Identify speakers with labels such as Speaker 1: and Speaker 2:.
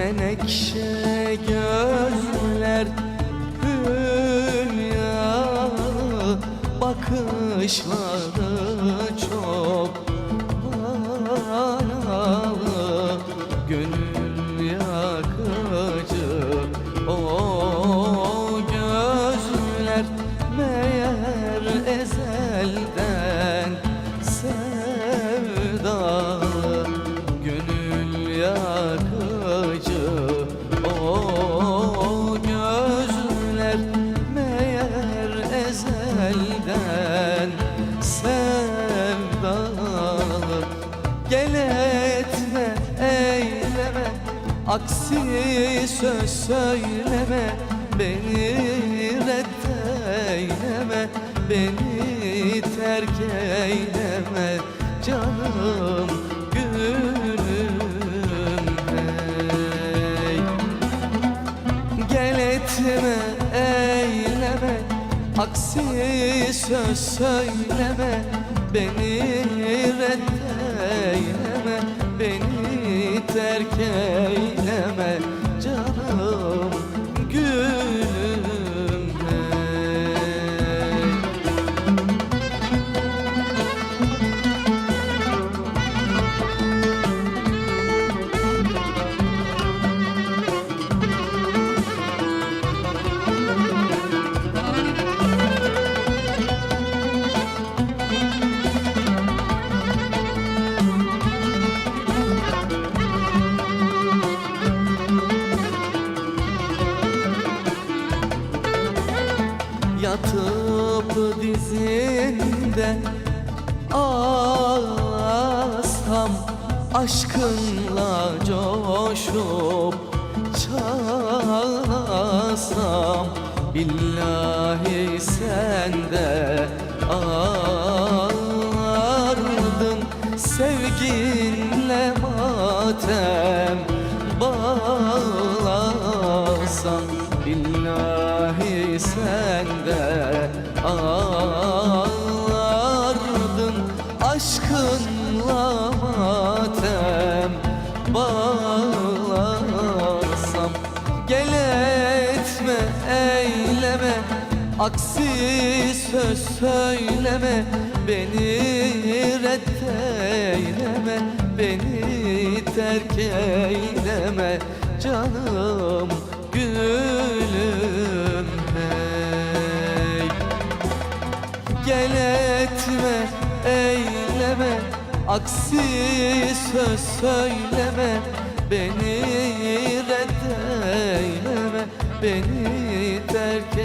Speaker 1: Menekşe gözler Hülya Bakışları çok Manalı Gönül yakıcı. O gözler Meğer ezelden Gel etme eyleme. Aksi söz söyleme. Beni reddeyleme. Beni terk eyleme. Canım gülüm hey. Gel etme eyleme. Aksi söz söyleme. Beni terk dizinde ağlasam Aşkınla coşup çağlasam Billahi sen de ağlardın. Sevginle matem Billahi sen de ağlardın Aşkınla matem. Bağlasam Gel etme eyleme. Aksi söz söyleme Beni reddeyleme. Beni terk eyleme Canım eyleme Aksi söz söyleme Beni reddeyleme Beni terk